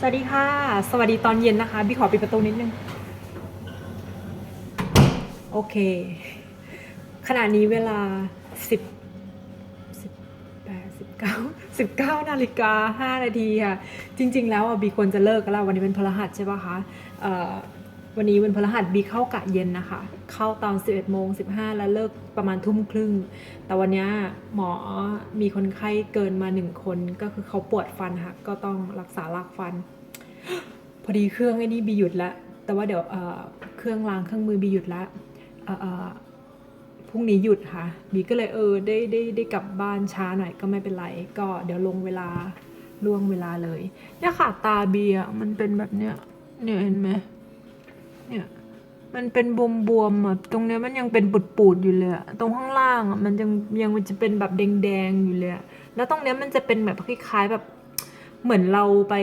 สวัสดีค่ะ สวัสดีตอนเย็นนะคะพี่ขอปิดประตูนิดนึง โอเค ขณะนี้เวลา 10 18 19 19นาฬิกา5นาทีค่ะ จริง ๆ แล้วอะบีควรจะเลิกกันแล้ววันนี้เป็นพฤหัสใช่ปะคะวันนี้เป็นพฤหัสบีเข้ากะเย็นนะคะ เข้าตอน 11โมง15 แล้วเลิกประมาณทุ่มครึ่ง แต่วันนี้หมอมีคนไข้เกินมาหนึ่งคนก็คือเขาปวดฟันค่ะก็ต้องรักษารากฟัน พอดีเครื่องไอ้นี่บีหยุดล้วแต่ว่าเดี๋ยวเครื่องล้างเครื่องมือบีหยุดล้วเอ่อเอ่อพรุ่งนี้หยุดค่ะบีก็เลยเออได้ได้ได้กลับบ้านช้าหน่อยก็ไม่เป็นไร ก็เดี๋ยวลงเวลาล่วงเวลาเลยเนี่ยค่ะตาบีอะมันเป็นแบบเนี้ยเนี่ยเห็นไหมเนี่ย มันเป็นบวมบวมๆอะตรงเนี้ยมันยังเป็นปุดปูดๆอยู่เลยอะตรงข้างล่างอะมันยังยังมันจะเป็นแบบแดงๆอยู่เลยแล้วตรงเนี้ยมันจะเป็นแบบคล้ายๆแบบ เหมือนเราไป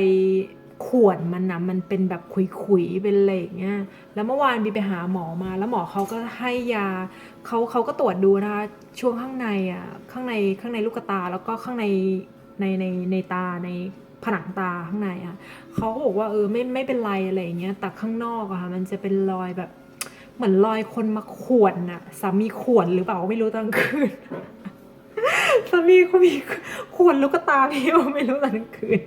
ข่วนมันนะมันเป็นแบบขุยๆเป็นอะไรอย่างเงี้ยแล้วเมื่อวานบีไปหาหมอมา แล้วหมอเขาก็ให้ยาเขาเขาก็ตรวจดูนะคะช่วงข้างในอะข้างในข้างในลูกตาแล้วก็ข้างในในในในตาในผนังตาข้างในอะเขาก็บอกว่าเออไม่ไม่เป็นไรอะไรอย่างเงี้ยแต่ข้างนอกอะค่ะมันจะเป็นรอยแบบ เหมือนรอยคนมาข่วนน่ะสามีข่วนหรือเปล่าไม่รู้ตอนกลางคืนสามีเขามีข่วนลูกตาพี่ไม่รู้ตอนกลางคืน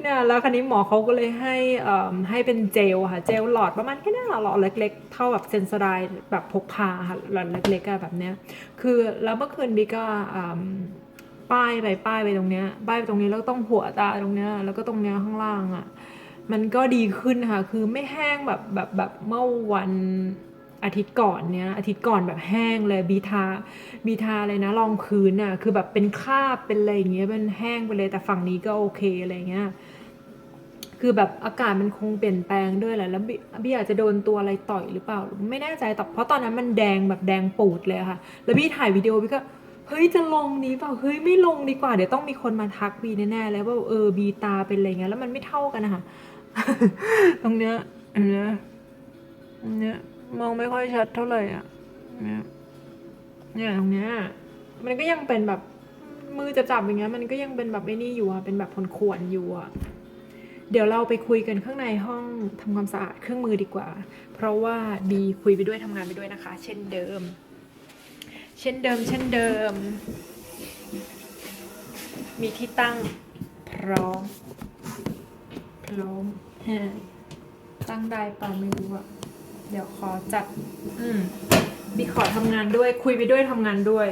เนี่ยแล้วคราวนี้หมอเขาก็เลยให้เอ่อให้เป็นเจลค่ะ เจลหลอดประมาณแค่นี้หลอดเล็ก ๆ เท่าแบบเซนสไดแบบพกพาค่ะหลอดเล็กๆแบบเนี้ย คือแล้วเมื่อคืนบีก็อืมป้ายไปป้ายไปตรงเนี้ยป้ายไปตรงนี้แล้วต้องหัวตาตรงเนี้ยแล้วก็ตรงเนี้ยข้างล่างอะ มันก็ดีขึ้นค่ะ คือไม่แห้งแบบแบบแบบเมื่อวันอาทิตย์ก่อนเนี้ยอาทิตย์ก่อนแบบแห้งเลยบีทาบีทาเลยนะรองพื้นอะคือแบบเป็นคราบเป็นอะไรอย่างเงี้ยเป็นแห้งไปเลยแต่ฝั่งนี้ก็โอเคอะไรเงี้ยคือแบบอากาศมันคงเปลี่ยนแปลงด้วยแหละแล้วบีบีอาจจะโดนตัวอะไรต่อยหรือเปล่าไม่แน่ใจแต่เพราะตอนนั้นมันแดงแบบแดงปูดเลยค่ะ แล้วบีถ่ายวิดีโอบีก็เฮ้ยจะลงนี้เปล่าเฮ้ยไม่ลงดีกว่าเดี๋ยวต้องมีคนมาทักบีแน่ๆแล้วว่าเออบีตาเป็นอะไรเงี้ยแล้วมันไม่เท่ากันนะคะ ตรงเนี้ยอันเนี้ยอันเนี้ยมองไม่ค่อยชัดเท่าไหร่อะเนี่ยเนี่ยตรงเนี้ยมันก็ยังเป็นแบบมือจะจับอย่างเงี้ยมันก็ยังเป็นแบบไอ้นี่อยู่อะเป็นแบบผลขวนอยู่อะเดี๋ยวเราไปคุยกันข้างในห้องทำความสะอาดเครื่องมือดีกว่า เพราะว่าบีคุยไปด้วยทำงานไปด้วยนะคะ เช่นเดิม เช่นเดิม เช่นเดิม มีที่ตั้งพร้อม พร้อมฮะตั้งได้ป่ะไม่รู้อะเดี๋ยวขอจัด อืมบีขอทำงานด้วย คุยไปด้วยทำงานด้วย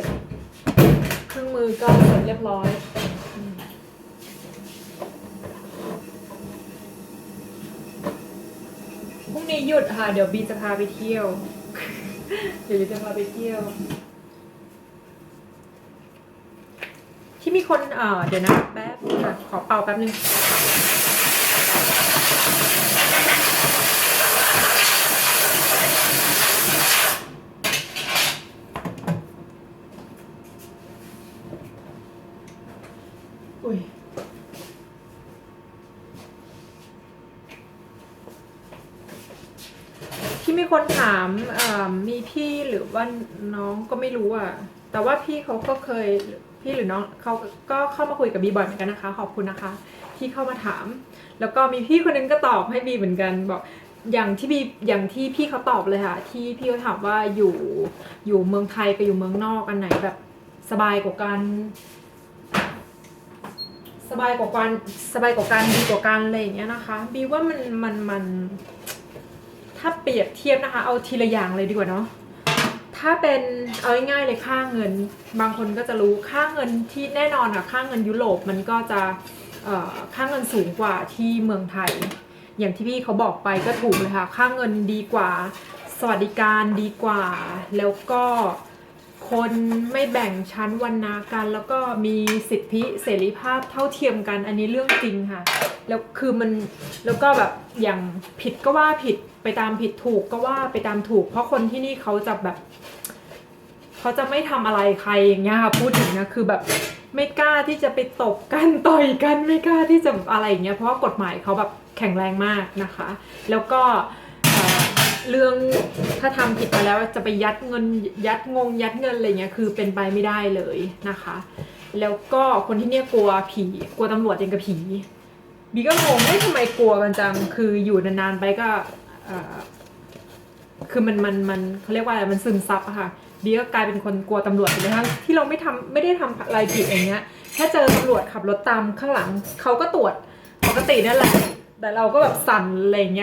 เครื่องมือก็เสร็จเรียบร้อยอืมพรุ่งนี้หยุดค่ะ เดี๋ยวบีจะพาไปเที่ยว เดี๋ยวบีจะพาไปเที่ยว ที่มีคนเอ่อเดี๋ยวนะ แป๊บค่ะขอเป่าแป๊บนึง อุ้ย ที่มีคนถามมีพี่หรือว่าน้องก็ไม่รู้อะ แต่ว่าพี่เขาก็เคยพี่หรือน้องเขาก็เข้ามาคุยกับบีบ่อยเหมือนกันนะคะ ขอบคุณนะคะ ที่เข้ามาถาม แล้วก็มีพี่คนนึงก็ตอบให้บีเหมือนกันบอกอย่างที่บีอย่างที่พี่เขาตอบเลยค่ะ ที่พี่เขาถามว่าอยู่อยู่เมืองไทยกับอยู่เมืองนอกอันไหนแบบสบายกว่ากันสบายกว่ากันสบายกว่ากันดีกว่ากันอะไรอย่างเงี้ยนะคะบีว่ามันมันมัน ถ้าเปรียบเทียบนะคะ เอาทีละอย่างเลยดีกว่าเนาะถ้าเป็นเอาง่ายๆเลยค่าเงิน บางคนก็จะรู้ค่าเงินที่แน่นอนค่ะค่าเงินยุโรปมันก็จะค่าเงินสูงกว่าที่เมืองไทย อย่างที่พี่เขาบอกไปก็ถูกเลยค่ะ ค่าเงินดีกว่า สวัสดิการดีกว่า แล้วก็ คนไม่แบ่งชั้นวรรณากัน แล้วก็มีสิทธิเสรีภาพเท่าเทียมกัน อันนี้เรื่องจริงค่ะ แล้วคือมันแล้วก็แบบอย่างผิดก็ว่าผิดไปตามผิดถูกก็ว่าไปตามถูก เพราะคนที่นี่เขาจะแบบเขาจะไม่ทำอะไรใครอย่างเงี้ยค่ะพูดถึงนะคือแบบไม่กล้าที่จะไปตบกันต่อยกันไม่กล้าที่จะอะไรอย่างเงี้ยเพราะว่ากฎหมายเขาแบบแข็งแรงมากนะคะ แล้วก็ เรื่องถ้าทำผิดมาแล้วจะไปยัดเงินยัดงงยัดเงินอะไรเงี้ยคือเป็นไปไม่ได้เลยนะคะ แล้วก็คนที่เนี่ยกลัวผีกลัวตำรวจยังกับผีบีก็งงไม่ทำไมกลัวกันจังคืออยู่นานๆไปก็คือมันมันมันเขาเรียกว่าอะไรมันซึมซับอะค่ะบีก็กลายเป็นคนกลัวตำรวจไปเลยทั้งที่เราไม่ทำไม่ได้ทำอะไรผิดอย่างเงี้ยแค่เจอตำรวจขับรถตามข้างหลังเขาก็ตรวจปกตินั่นแหละแต่เราก็แบบสั่นอะไรอย่างเ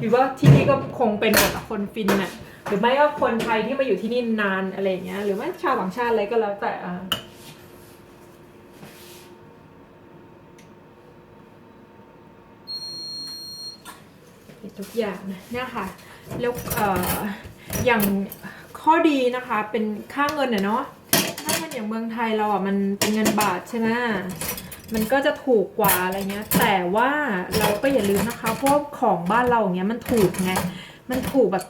งี้ยบีว่าที่นี่ก็คงเป็นแบบคนฟินน่ะหรือไม่ก็คนไทยที่มาอยู่ที่นี่นานอะไรอย่างเงี้ยหรือไม่ชาวต่างชาติอะไรก็แล้วแต่อะทุกอย่างเนี่ยค่ะแล้วเอ่ออย่างข้อดีนะคะเป็นค่าเงินเนี่ยเนาะถ้ามันอย่างเมืองไทยเราอะมันเป็นเงินบาทใช่ไหม มันก็จะถูกกว่าอะไรเงี้ย แต่ว่าเราก็อย่าลืมนะคะเพราะวกของบ้านเราอย่างเงี้ยมันถูกไง มันถูกแบบ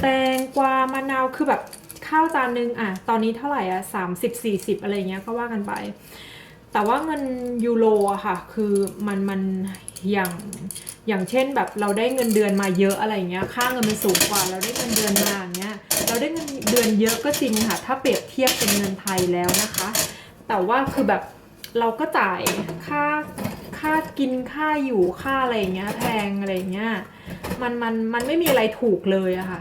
แตงกวามะนาวคือแบบข้าวจานนึงอะ ตอนนี้เท่าไหร่อะสามสิบสี่สิบอะไรเงี้ยก็ว่ากันไป แต่ว่าเงินยูโรอะค่ะ คือมันมันอย่างอย่างเช่นแบบเราได้เงินเดือนมาเยอะอะไรเงี้ย ค่าเงินมันสูงกว่า เราได้เงินเดือนมาอย่างเงี้ย เราได้เงินเดือนเยอะก็จริงค่ะ ถ้าเปรียบเทียบเป็นเงินไทยแล้วนะคะ แต่ว่าคือแบบ เราก็จ่ายค่าค่ากินค่าอยู่ค่าอะไรอย่างเงี้ยแพงอะไรเงี้ยมันมันมันไม่มีอะไรถูกเลยอะค่ะ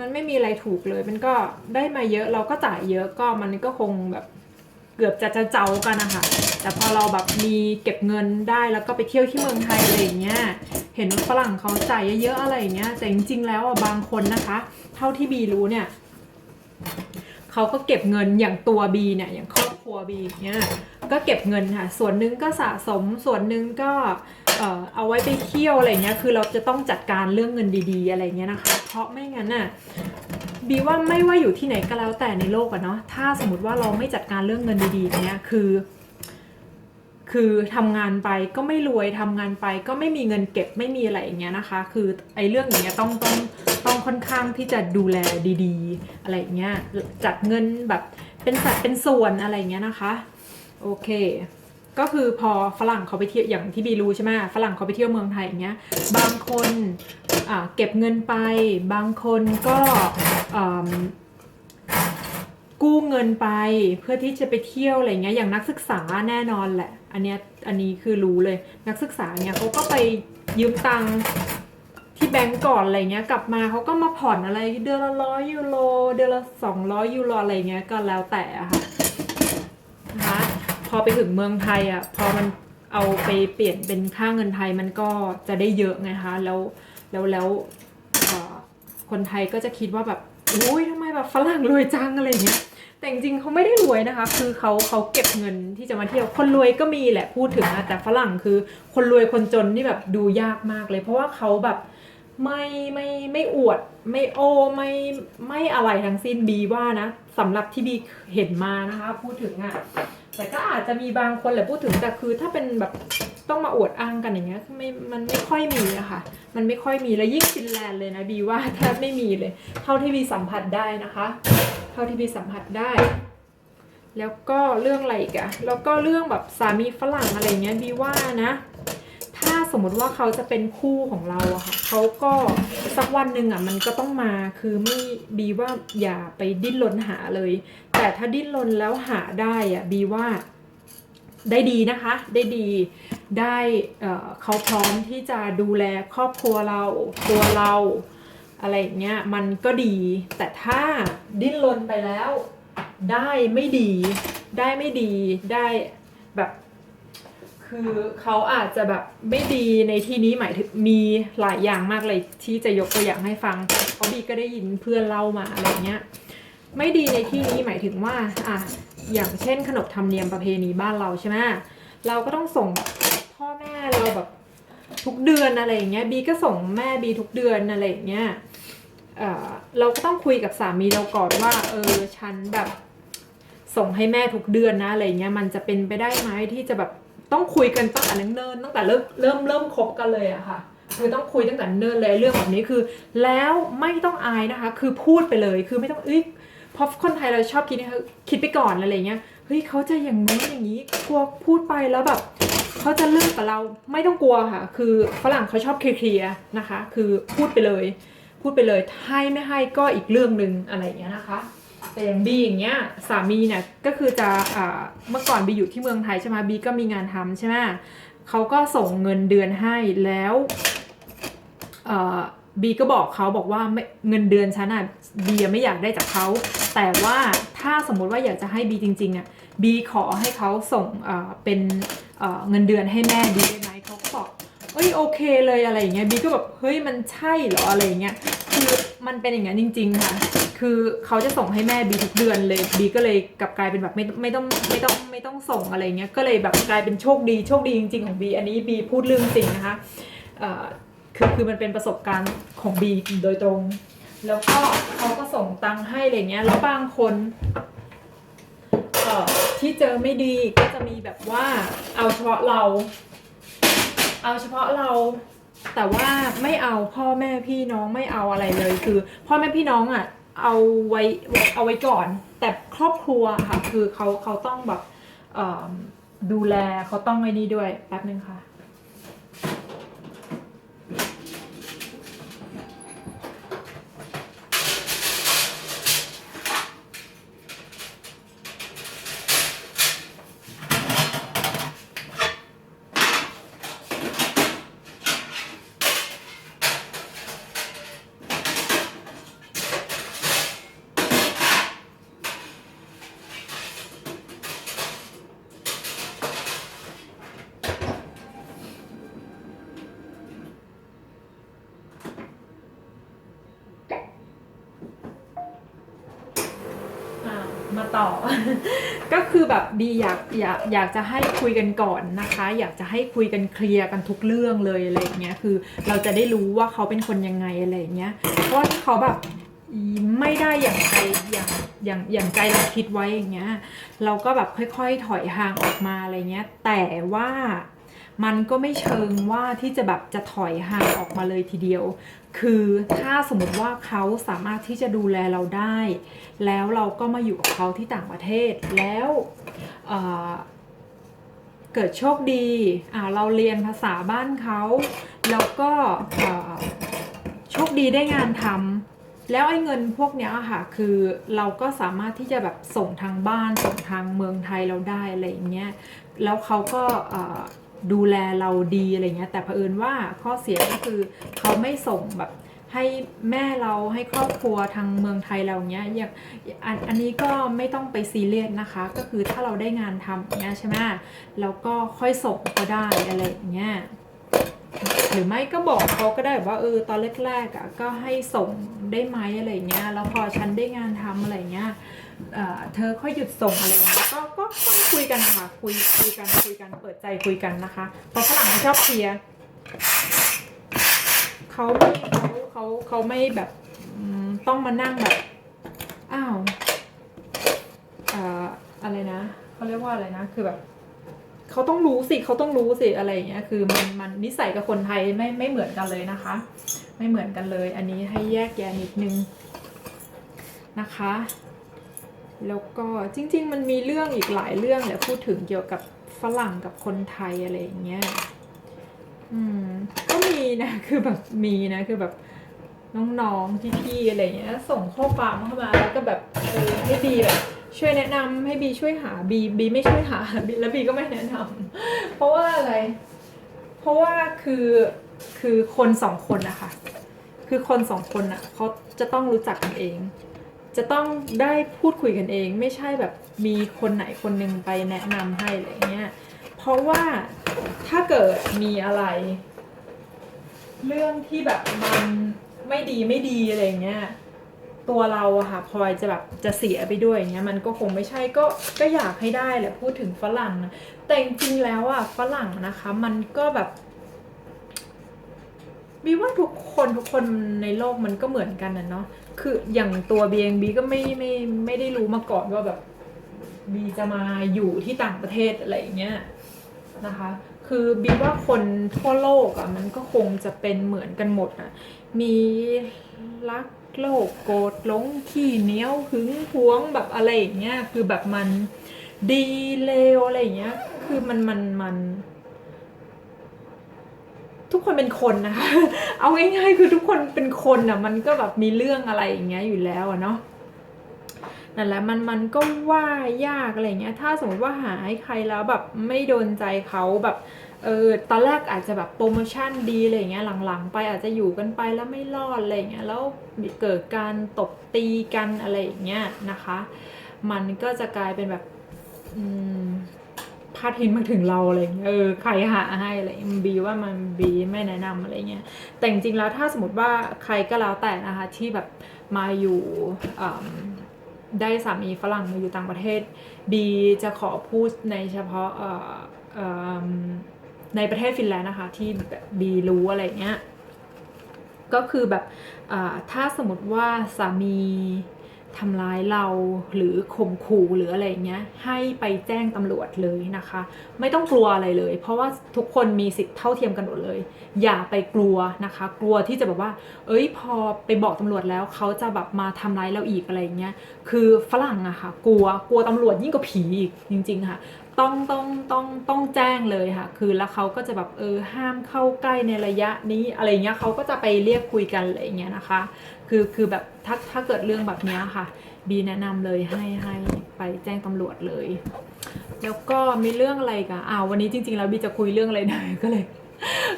มันไม่มีอะไรถูกเลย มันก็ได้มาเยอะเราก็จ่ายเยอะก็มันก็คงแบบเกือบจะจะเจ้ากันนะคะแต่พอเราแบบมีเก็บเงินได้แล้วก็ไปเที่ยวที่เมืองไทยอะไรอย่างเงี้ย เห็นฝรั่งเขาจ่ายเยอะๆอะไรอย่างเงี้ย แต่จริงๆแล้วอะบางคนนะคะ เท่าที่บีรู้เนี่ย เขาก็เก็บเงินอย่างตัวบีเนี่ยอย่างครอบครัวบีเนี่ยก็เก็บเงินค่ะ ส่วนหนึ่งก็สะสมส่วนหนึ่งก็เอ่อเอาไว้ไปเที่ยวอะไรเงี้ยคือเราจะต้องจัดการเรื่องเงินดีๆ อะไรเงี้ยนะคะ เพราะไม่งั้นน่ะบีว่าไม่ว่าอยู่ที่ไหนก็แล้วแต่ในโลกอะเนาะถ้าสมมติว่าเราไม่จัดการเรื่องเงินดีๆเนี้ยคือ คือทำงานไปก็ไม่รวยทำงานไปก็ไม่มีเงินเก็บไม่มีอะไรอย่างเงี้ยนะคะ คือไอ้เรื่องอย่างเงี้ยต้องต้อง ต้องค่อนข้างที่จะดูแลดีๆ อะไรเงี้ยจัดเงินแบบเป็นสัดเป็นส่วนอะไรเงี้ยนะคะ โอเค ก็คือพอฝรั่งเขาไปเที่ยวอย่างที่บีรู้ใช่ไหมฝรั่งเขาไปเที่ยวเมืองไทยอย่างเงี้ยบางคนเก็บเงินไป บางคนก็กู้เงินไปเพื่อที่จะไปเที่ยวอะไรเงี้ยอย่างนักศึกษาแน่นอนแหละ อันเนี้ยอันนี้คือรู้เลยนักศึกษาเนี่ยเขาก็ไปยืมตัง ที่แบงก์ก่อนอะไรเงี้ยกลับมาเขาก็มาผ่อนอะไรเดือนละร้อยยูโรเดือนละสองร้อยยูโรอะไรเงี้ยก็แล้วแต่อะค่ะนะคะพอไปถึงเมืองไทยอะพอมันเอาไปเปลี่ยนเป็นค่าเงินไทยมันก็จะได้เยอะไงคะแล้วแล้วแล้วคนไทยก็จะคิดว่าแบบอุ้ยทำไมแบบฝรั่งรวยจังอะไรเงี้ยแต่จริงเขาไม่ได้รวยนะคะ คือเขาเขาเก็บเงินที่จะมาเที่ยว คนรวยก็มีแหละพูดถึงนะแต่ฝรั่งคือคนรวยคนจนนี่แบบดูยากมากเลย เพราะว่าเขาแบบ ไม่ไม่ไม่อวด ไม่โอไม่ไม่อะไรทั้งสิ้นบีว่านะสำหรับที่บีเห็นมานะคะ พูดถึงอะแต่ก็อาจจะมีบางคนแหละพูดถึงแต่คือถ้าเป็นแบบต้องมาอวดอ้างกันอย่างเงี้ยไม่มันไม่ค่อยมีอะค่ะ มันไม่ค่อยมีแล้วยิ่งฟินแลนด์เลยนะบีว่าแทบไม่มีเลย เท่าที่บีสัมผัสได้นะคะ เท่าที่บีสัมผัสได้ แล้วก็เรื่องอะไรอีกอะแล้วก็เรื่องแบบสามีฝรั่งอะไรเงี้ยบีว่านะ สมมติว่าเขาจะเป็นคู่ของเราอะค่ะเขาก็สักวันหนึ่งอะมันก็ต้องมาคือไม่บีว่าอย่าไปดิ้นรนหาเลย แต่ถ้าดิ้นรนแล้วหาได้อะบีว่าได้ดีนะคะ ได้ดีได้เอ่อเขาพร้อมที่จะดูแลครอบครัวเราตัวเรา อะไรอย่างเงี้ยมันก็ดี แต่ถ้าดิ้นรนไปแล้ว ได้ไม่ดี ได้ไม่ดีได้แบบ คือเขาอาจจะแบบไม่ดีในที่นี้หมายถึงมีหลายอย่างมากเลยที่จะยกตัวอย่างให้ฟังเพราะบีก็ได้ยินเพื่อนเล่ามาอะไรเงี้ยไม่ดีในที่นี้หมายถึงว่าอะอย่างเช่นขนบธรรมเนียมประเพณีบ้านเราใช่ไหมเราก็ต้องส่งพ่อแม่เราแบบทุกเดือนอะไรอย่างเงี้ยบีก็ส่งแม่บีทุกเดือนอะไรอย่างเงี้ยเราก็ต้องคุยกับสามีเราก่อนว่าเออฉันแบบส่งให้แม่ทุกเดือนนะอะไรเงี้ยมันจะเป็นไปได้ไหมที่จะแบบ ต้องคุยกันตั้งแต่เนิ่นๆตั้งแต่เริ่มเริ่มเริ่มคบกันเลยอะค่ะ คือต้องคุยตั้งแต่เนิ่นเลยเรื่องแบบนี้คือ แล้วไม่ต้องอายนะคะ คือพูดไปเลยคือไม่ต้องเอ้ยเพราะคนไทยเราชอบคิดนะคะคิดไปก่อนอะไรเงี้ยเฮ้ยเขาจะอย่างนู้นอย่างนี้กลัวพูดไปแล้วแบบเขาจะเลิกกับเราไม่ต้องกลัวค่ะ คือฝรั่งเขาชอบเคลียร์นะคะ คือพูดไปเลย พูดไปเลยให้ไม่ให้ก็อีกเรื่องหนึ่งอะไรอย่างเงี้ยนะคะ แต่บีอย่างเงี้ยสามีเนี่ยก็คือจะอ่าเมื่อก่อนบีอยู่ที่เมืองไทยใช่ไหมบีก็มีงานทำใช่ไหมเขาก็ส่งเงินเดือนให้แล้วอ่อบีก็บอกเขาบอกว่าเงินเดือนฉันอะบียไม่อยากได้จากเขาแต่ว่าถ้าสมมุติว่าอยากจะให้บีจริงๆอะบีขอให้เขาส่งเป็นเอ่อเงินเดือนให้แม่บีได้ไหมเขาก็บอกเอ้ยโอเคเลยอะไรอย่างเงี้ยบีก็แบบเฮ้ยมันใช่เหรออะไรอย่างเงี้ยคือมันเป็นอย่างนั้นจริง ๆ ค่ะ คือเขาจะส่งให้แม่บีทุกเดือนเลยบีก็เลยกลับกลายเป็นแบบไม่ไม่ต้องไม่ต้องไม่ต้องส่งอะไรเงี้ยก็เลยแบบกลายเป็นโชคดีโชคดีจริงๆของบีอันนี้บีพูดเรื่องจริงนะคะคือคือมันเป็นประสบการณ์ของบีโดยตรง แล้วก็เขาก็ส่งตังค์ให้อะไรเงี้ยแล้วบางคนที่เจอไม่ดีก็จะมีแบบว่าเอาเฉพาะเรา เอาเฉพาะเราแต่ว่าไม่เอาพ่อแม่พี่น้องไม่เอาอะไรเลยคือ พ่อแม่พี่น้องอะ เอาไว้เอาไว้ก่อน แต่ครอบครัวค่ะ คือเขาเขาต้องแบบดูแลเขาต้องไอ้นี่ด้วยแป๊บนึงค่ะมา ต่อ ก็คือแบบบีอยากอยากอยากจะให้คุยกันก่อนนะคะ อยากจะให้คุยกันเคลียร์กันทุกเรื่องเลยอะไรอย่างเงี้ยคือ เราจะได้รู้ว่าเขาเป็นคนยังไงอะไรอย่างเงี้ยเพราะว่าถ้าเขาแบบไม่ได้อย่างใจอย่างอย่างอย่างใจเราคิดไว้อย่างเงี้ย เราก็แบบค่อย ๆ ถอยห่างออกมาอะไรเงี้ย แต่ว่า มันก็ไม่เชิงว่าที่จะแบบจะถอยห่างออกมาเลยทีเดียว คือถ้าสมมติว่าเขาสามารถที่จะดูแลเราได้ แล้วเราก็มาอยู่กับเขาที่ต่างประเทศแล้วเเกิดโชคดีเราเรียนภาษาบ้านเขา แล้วก็โชคดีได้งานทำแล้วไอ้เงินพวกเนี้ยค่ะคือเราก็สามารถที่จะแบบส่งทางบ้านส่งทางเมืองไทยเราได้อะไรอย่างเงี้ยแล้วเขาก็ ดูแลเราดีอะไรเงี้ยแต่เผอิญว่าข้อเสียก็คือเขาไม่ส่งแบบให้แม่เราให้ครอบครัวทางเมืองไทยเราเนี้ยอย่างอันอันนี้ก็ไม่ต้องไปซีเรียสนะคะ ก็คือถ้าเราได้งานทำเงี้ยใช่ไหมแล้วก็ค่อยส่งก็ได้อะไรอย่างเงี้ย หรือไม่ก็บอกเขาก็ได้ว่าเออตอนแรกๆอะก็ให้ส่งได้ไหมอะไรเงี้ยแล้วพอฉันได้งานทำอะไรเงี้ยเธอค่อยหยุดส่งอะไรเงี้ยก็ก็ต้องคุยกันนะคะคุยคุยกันคุยกันเปิดใจคุยกันนะคะเพราะฝรั่งเขาชอบเคลียร์เขาไม่เขาเขาเขาไม่แบบต้องมานั่งแบบอ้าวอ่ออะไรนะเขาเรียกว่าอะไรนะคือแบบ เขาต้องรู้สิเขาต้องรู้สิอะไรอย่างเงี้ยคือมันมันนิสัยกับคนไทยไม่ไม่เหมือนกันเลยนะคะ ไม่เหมือนกันเลย อันนี้ให้แยกแยะนิดนึงนะคะ แล้วก็จริง ๆ มันมีเรื่องอีกหลายเรื่องแหละพูดถึงเกี่ยวกับฝรั่งกับคนไทยอะไรอย่างเงี้ยอืมก็มีนะคือแบบมีนะคือแบบน้องๆพี่ๆอะไรอย่างเงี้ย ส่งข้อความเข้ามาแล้วก็แบบเออให้บีแบบ ช่วยแนะนำให้บีช่วยหาบีบีไม่ช่วยหาบีแล้วบีก็ไม่แนะนำเพราะว่าอะไร เพราะว่าคือคือคนสองคนนะคะคือคนสองคนอะเขาจะต้องรู้จักกันเอง จะต้องได้พูดคุยกันเอง ไม่ใช่แบบมีคนไหนคนหนึ่งไปแนะนำให้อะไรเงี้ยเพราะว่าถ้าเกิดมีอะไร เรื่องที่แบบมันไม่ดีไม่ดีอะไรเงี้ย ตัวเราอะค่ะพลอยจะแบบจะเสียไปด้วยอย่างเงี้ยมันก็คงไม่ใช่ก็ก็อยากให้ได้แหละพูดถึงฝรั่งนะแต่จริงๆแล้วอะฝรั่งนะคะ มันก็แบบบีว่าทุกคนทุกคนในโลกมันก็เหมือนกันนะเนาะคืออย่างตัวบีเองบีก็ไม่ไม่ไม่ได้รู้มาก่อนว่าแบบบีจะมาอยู่ที่ต่างประเทศอะไรอย่างเงี้ยนะคะ คือบีว่าคนทั่วโลกอะมันก็คงจะเป็นเหมือนกันหมดอะมีรัก โลกโกรธหลงขี้เหนียวหึงหวงแบบอะไรอย่างเงี้ยคือแบบมันดีเลวอะไรอย่างเงี้ย คือมันมันมัน ทุกคนเป็นคนนะคะเอาง่ายๆคือทุกคนเป็นคนอะ มันก็แบบมีเรื่องอะไรอย่างเงี้ยอยู่แล้วอะเนาะนั่นแหละมันมันก็ว่ายากอะไรเงี้ย ถ้าสมมติว่าหาให้ใครแล้วแบบไม่โดนใจเขาแบบ เออตอนแรกอาจจะแบบโปรโมชั่นดีอะไรเงี้ยหลังๆ ไปอาจจะอยู่กันไปแล้วไม่รอดอะไรเงี้ยแล้วเกิดการตบตีกันอะไรอย่างเงี้ยนะคะ มันก็จะกลายเป็นแบบอืมพาดพิงมาถึงเราอะไรเงี้ยเออใครหาให้อะไรมีว่ามันบีไม่แนะนำอะไรเงี้ยแต่จริงๆแล้วถ้าสมมติว่าใครก็แล้วแต่นะคะที่แบบมาอยู่ได้สามีฝรั่งมาอยู่ต่างประเทศบีจะขอพูดในเฉพาะเอ่อ ในประเทศฟินแลนด์นะคะ ที่แบบบีรู้อะไรเงี้ยก็คือแบบอ่าถ้าสมมติว่าสามีทำร้ายเราหรือข่มขู่หรืออะไรเงี้ยให้ไปแจ้งตำรวจเลยนะคะ ไม่ต้องกลัวอะไรเลย เพราะว่าทุกคนมีสิทธิ์เท่าเทียมกันหมดเลย อย่าไปกลัวนะคะ กลัวที่จะแบบว่า เอ้ยพอไปบอกตำรวจแล้วเขาจะแบบมาทำร้ายเราอีกอะไรเงี้ยคือฝรั่งอะค่ะกลัวกลัวตำรวจยิ่งกว่าผีอีกจริง ๆค่ะ ต้องต้องต้องต้องแจ้งเลยค่ะ คือแล้วเขาก็จะแบบเออห้ามเข้าใกล้ในระยะนี้อะไรเงี้ยเขาก็จะไปเรียกคุยกันอะไรเงี้ยนะคะ คือคือแบบถ้าถ้าเกิดเรื่องแบบนี้ค่ะ บีแนะนำเลยให้ให้ไปแจ้งตำรวจเลย แล้วก็มีเรื่องอะไรกันอ้าววันนี้จริงๆแล้วบีจะคุยเรื่องอะไรหน่อยก็เลย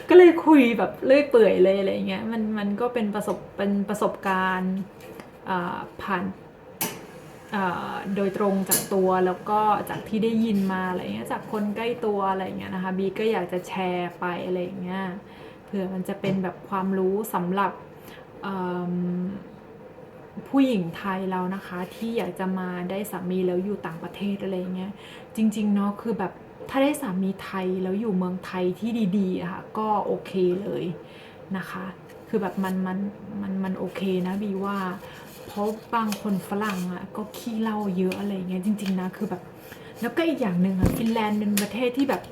ก็เลยคุยแบบเลื่อยเปื่อยเลยอะไรเงี้ยมันมันก็เป็นประสบเป็นประสบการณ์อ่าผ่าน โดยตรงจากตัวแล้วก็จากที่ได้ยินมาอะไรเงี้ยจากคนใกล้ตัวอะไรเงี้ยนะคะบีก็อยากจะแชร์ไปอะไรเงี้ยเผื่อมันจะเป็นแบบความรู้สำหรับผู้หญิงไทยเรานะคะ ที่อยากจะมาได้สามีแล้วอยู่ต่างประเทศอะไรเงี้ยจริงๆเนาะคือแบบถ้าได้สามีไทยแล้วอยู่เมืองไทยที่ดีๆะค่ะก็โอเคเลยนะคะ คือแบบมันมันมันมันโอเคนะบีว่า ราะบางคนฝรั่งอะก็ขี้เหล้าเยอะอะไรเงี้ยจริง ๆนะคือแบบ แล้วก็อีกอย่างหนึ่งอะฟินแลนด์เป็นประเทศที่แบบ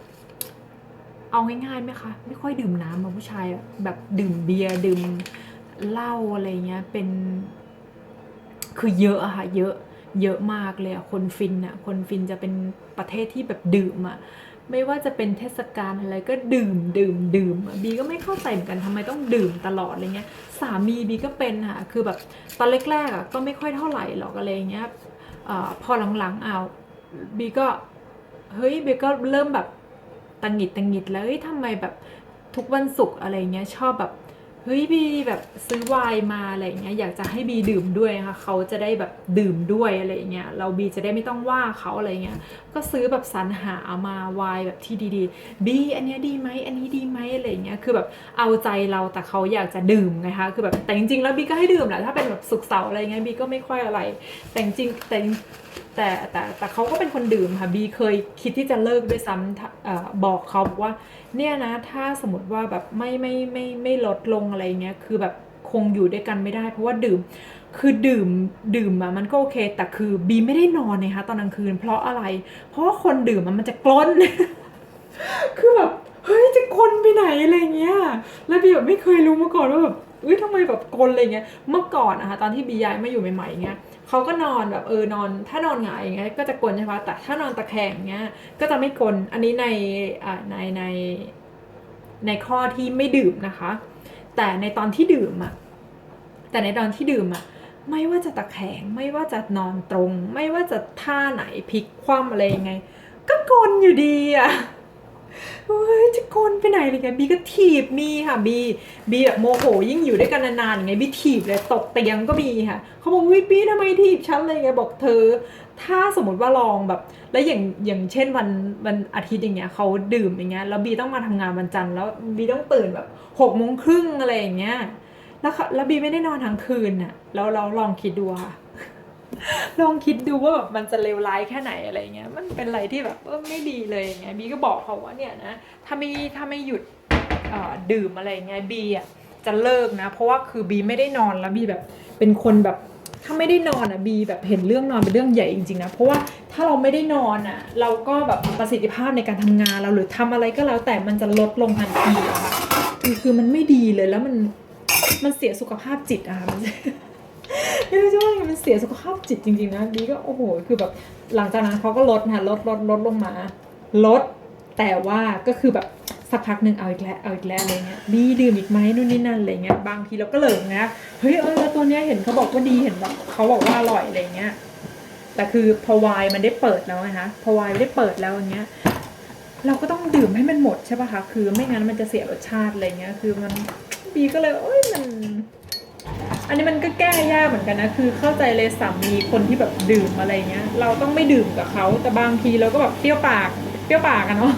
เอาง่ายๆไหมคะ ไม่ค่อยดื่มน้ำมาผู้ชายแบบดื่มเบียร์ดื่มเหล้าอะไรเงี้ยเป็น คือเยอะอะค่ะ เยอะ เยอะมากเลยอะคนฟินอะคนฟินจะเป็นประเทศที่แบบดื่มอะ ไม่ว่าจะเป็นเทศกาลอะไรก็ดื่มดื่มดื่มอะบีก็ไม่เข้าใจเหมือนกันทำไมต้องดื่มตลอดอะไรเงี้ยสามีบีก็เป็นค่ะคือแบบตอนแรกๆอะก็ไม่ค่อยเท่าไหร่หรอกอะไรเงี้ยอพอหลังๆอ้าวบีก็เฮ้ยบีก็เริ่มแบบตังหิดตังหิดแล้วเฮ้ยทำไมแบบทุกวันศุกร์อะไรเงี้ยชอบแบบ เฮ้ยบีแบบซื้อไวน์มาอะไรอย่างเงี้ยอยากจะให้บีดื่มด้วยนะคะเขาจะได้แบบดื่มด้วยอะไรอย่างเงี้ยเราบีจะได้ไม่ต้องว่าเขาอะไรเงี้ยก็ซื้อแบบสรรหามาไวน์แบบที่ดีๆบีอันเนี้ยดีไหมอันนี้ดีไหมอะไรเงี้ยคือแบบเอาใจเราแต่เขาอยากจะดื่มไงคะคือแบบแต่จริงๆแล้วบีก็ให้ดื่มแหละถ้าเป็นแบบสุกเสาร์อะไรเงี้ยบีก็ไม่ค่อยอะไร แต่จริงแต่ แต่แต่แต่เขาก็เป็นคนดื่มค่ะบีเคยคิดที่จะเลิกด้วยซ้ำอบอกเขาบอกว่า เนี่ยนะถ้าสมมติว่าแบบไม่ไม่ไม่ไม่ลดลงอะไรเงี้ยคือแบบคงอยู่ด้วยกันไม่ได้ เพราะว่าดื่มคือดื่มดื่มอะมันก็โอเค แต่คือบีไม่ได้นอนนะคะตอนกลางคืน เพราะอะไร เพราะว่าคนดื่มมันจะกล้น คือแบบเฮ้ยจะกลนไปไหนอะไรเงี้ย แล้วบีแบบไม่เคยรู้มาก่อนว่าแบบเอ้ยทำไมแบบกลนอะไรเงี้ย เมื่อก่อนนะคะตอนที่บีย้ายมาอยู่ใหม่ๆเงี้ย เขาก็นอนแบบเออนอน ถ้านอนหงายอย่างเงี้ยก็จะกลนใช่ปะแต่ถ้านอนตะแคงเงี้ยก็จะไม่กลนอันนี้ในในในในข้อที่ไม่ดื่มนะคะ แต่ในตอนที่ดื่มอะแต่ในตอนที่ดื่มอะไม่ว่าจะตะแคงไม่ว่าจะนอนตรง ไม่ว่าจะท่าไหนพลิกคว่ำอะไรยังไง ก็กลนอยู่ดีอะ เฮ้ยจะกลนไปไหนเลยไงบีก็ถีบมีค่ะบีบีแบบโมโหยิ่งอยู่ด้วยกันนานๆอย่างไงบีถีบเลยตกเตียงก็มีค่ะเขาบอกวิบีทำไมถีบฉันเลยไงบอกเธอ ถ้าสมมติว่าลองแบบ แล้วอย่างอย่างเช่นวันวันอาทิตย์อย่างเงี้ยเขาดื่มอย่างเงี้ยแล้วบีต้องมาทำงานวันจันทร์แล้วบีต้องตื่นแบบหกโมงครึ่งอะไรอย่างเงี้ยแล้วแล้วบีไม่ได้นอนทั้งคืนน่ะแล้วเราลองคิดดูค่ะ ลองคิดดูว่าแบบมันจะเลวร้ายแค่ไหนอะไรเงี้ย มันเป็นอะไรที่แบบเออไม่ดีเลยอย่างเงี้ยบีก็บอกเขาว่าเนี่ยนะถ้าไม่ถ้าไม่หยุดดื่มอะไรเงี้ยบีอะจะเลิกนะ เพราะว่าคือบีไม่ได้นอนแล้วบีแบบเป็นคนแบบถ้าไม่ได้นอนอะบีแบบเห็นเรื่องนอนเป็นเรื่องใหญ่จริงๆนะเพราะว่าถ้าเราไม่ได้นอนอะ เราก็แบบประสิทธิภาพในการทำงานเราหรือทำอะไรก็แล้วแต่มันจะลดลงทันทีอะค่ะคือคือมันไม่ดีเลยแล้วมันมันเสียสุขภาพจิตอะค่ะ ไม่รู้จะว่าไงมันเสียสุขภาพจิตจริงๆนะบีก็โอ้โหคือแบบหลังจากนั้นเขาก็ลดค่ะลดลดลดลงมา ลด แต่ว่าก็คือแบบสักพักหนึ่งเอาอีกแล้วเอาอีกแล้วอะไรเงี้ยบีดื่มอีกไหมนู่นนี่นั่นอะไรเงี้ยบางทีเราก็เหลิงนะเฮ้ยเออตัวเนี้ยเห็นเขาบอกว่าดีเห็นแบบเขาบอกว่าอร่อยอะไรเงี้ยแต่คือพอวน์มันได้เปิดแล้วนะคะพอวน์ได้เปิดแล้วอย่างเงี้ยเราก็ต้องดื่มให้มันหมดใช่ป่ะคะคือไม่งั้นมันจะเสียรสชาติอะไรเงี้ยคือมันบีก็เลยเอ้ยมัน อันนี้มันก็แก้ยากเหมือนกันนะ คือเข้าใจเลยสามีคนที่แบบดื่มอะไรเงี้ย เราต้องไม่ดื่มกับเขา แต่บางทีเราก็แบบเปรี้ยวปาก เปรี้ยวปากกันเนาะ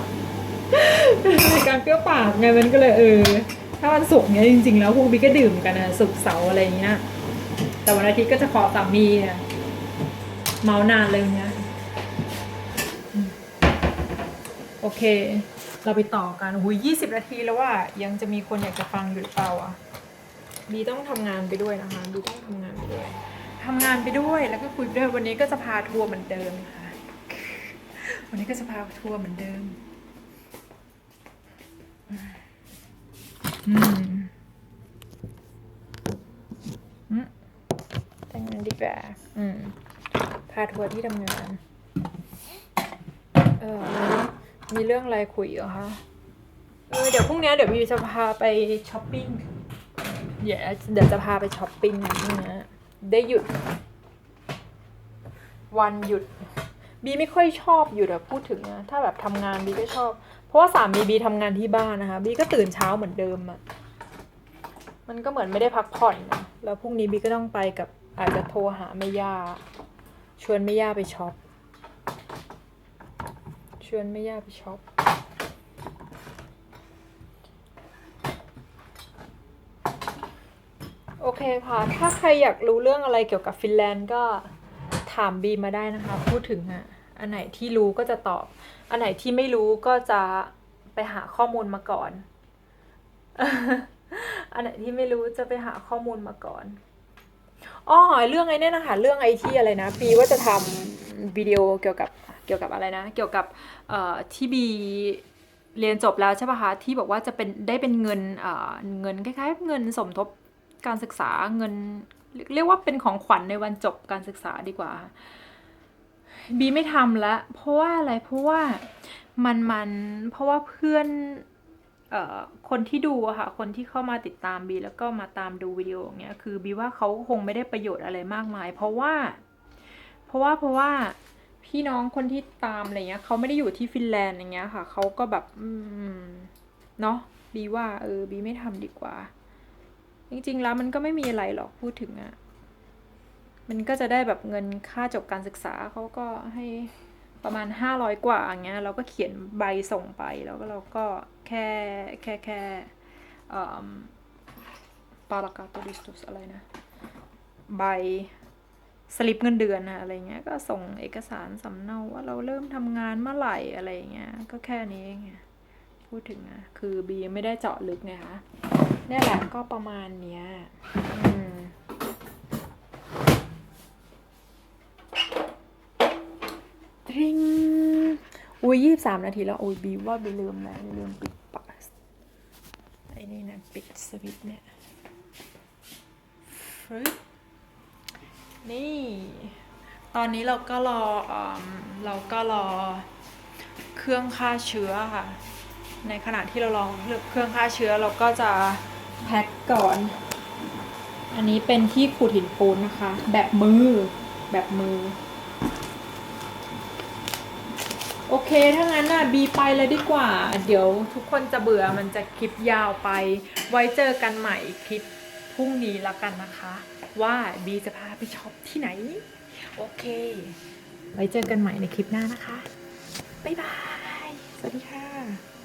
ในการเปรี้ยวปากไงมันก็เลยเออ ถ้าวันศุกร์เนี้ยจริงๆ แล้วพวกบีก็ดื่มกันนะศุกร์เสาร์อะไรเงี้ย แต่วันอาทิตย์ก็จะขอสามีอะเมานานเลยเนี้ย โอเค เราไปต่อกันหุยยี่สิบนาทีแล้วว่ายังจะมีคนอยากจะฟังอยู่หรือเปล่าอะ บีต้องทำงานไปด้วยนะคะบีต้องทำงานไปด้วยทำงานไปด้วยแล้วก็คุยไปด้วยวันนี้ก็จะพาทัวร์เหมือนเดิมค่ะ วันนี้ก็จะพาทัวร์เหมือนเดิมอืมอืมทำงานดีกว่าอืมพาทัวร์ที่ทำงาน เออมีเรื่องอะไรคุยเหรอคะเออเดี๋ยวพรุ่งนี้เดี๋ยวบีจะพาไปช้อปปิ้ง เดี๋ยวเดี๋ยวจะพาไปช้อปปิ้งนะพรุ่งนี้ได้หยุด วันหยุด บีไม่ค่อยชอบอยู่แต่พูดถึงนะถ้าแบบทำงานบีก็ชอบ เพราะว่าสามีบีทำงานที่บ้านนะคะ บีก็ตื่นเช้าเหมือนเดิมอะมันก็เหมือนไม่ได้พักผ่อนนะแล้วพรุ่งนี้บีก็ต้องไปกับอาจจะโทรหาแม่ย่า ชวนแม่ย่าไปช็อปชวนแม่ย่าไปช็อป โอเคค่ะ ถ้าใครอยากรู้เรื่องอะไรเกี่ยวกับฟินแลนด์ก็ถามบีมาได้นะคะ พูดถึงอะอันไหนที่รู้ก็จะตอบ อันไหนที่ไม่รู้ก็จะไปหาข้อมูลมาก่อน อันไหนที่ไม่รู้จะไปหาข้อมูลมาก่อนอ๋อเรื่องไอ้นี่นะคะเรื่องไอที่อะไรนะปีว่าจะทำวิดีโอเกี่ยวกับเกี่ยวกับอะไรนะ เกี่ยวกับเอ่อที่บีเรียนจบแล้วใช่ปะคะที่บอกว่าจะเป็นได้เป็นเงินเอ่อเงินคล้ายๆ เงินสมทบ การศึกษาเงิน เรียกว่าเป็นของขวัญในวันจบการศึกษาดีกว่า บีไม่ทำละ เพราะว่าอะไรเพราะว่ามันมันเพราะว่าเพื่อนเอ่อคนที่ดูอะค่ะคนที่เข้ามาติดตามบีแล้วก็มาตามดูวิดีโออย่างเงี้ยคือบีว่าเขาคงไม่ได้ประโยชน์อะไรมากมาย เพราะว่า เพราะว่าเพราะว่าพี่น้องคนที่ตามอะไรเงี้ยเขาไม่ได้อยู่ที่ฟินแลนด์อย่างเงี้ยค่ะเขาก็แบบ อืมเนาะบีว่าเออบีไม่ทำดีกว่า จริงๆแล้วมันก็ไม่มีอะไรหรอกพูดถึงอะมันก็จะได้แบบเงินค่าจบการศึกษาเขาก็ให้ประมาณห้าร้อยกว่าอย่างเงี้ยเราก็เขียนใบส่งไปแล้วก็เราก็แค่แค่แค่ปารากาต o ริสตุสอะไรนะ ใบสลิปเงินเดือนนะอะไรเงี้ยก็ส่งเอกสารสำเนาว่าเราเริ่มทำงานเมื่อไหร่อะไรเงี้ยก็แค่นี้เองไง พูดถึงอะคือบีไม่ได้เจาะลึกไงคะนี่แหละก็ประมาณเนี้ยทริงอุ้ยยี่สามนาทีแล้วอุ้ยบีว่าบีลืมแล้วบีลืมปิดปัสไอ้นี่นะปิดสวิตช์เนี่ยฟึบนี่ ตอนนี้เราก็รออืมเราก็รอเครื่องฆ่าเชื้อค่ะ ในขณะที่เราลองเครื่องฆ่าเชื้อเราก็จะแพ็คก่อน อันนี้เป็นที่ขูดหินปูนนะคะ แบบมือแบบมือ โอเค ถ้างั้นน่ะบีไปเลยดีกว่า เดี๋ยวทุกคนจะเบื่อมันจะคลิปยาวไป ไว้เจอกันใหม่คลิปพรุ่งนี้แล้วกันนะคะ ว่าบีจะพาไปช็อปที่ไหน โอเค ไว้เจอกันใหม่ในคลิปหน้านะคะ บ๊ายบาย สวัสดีค่ะ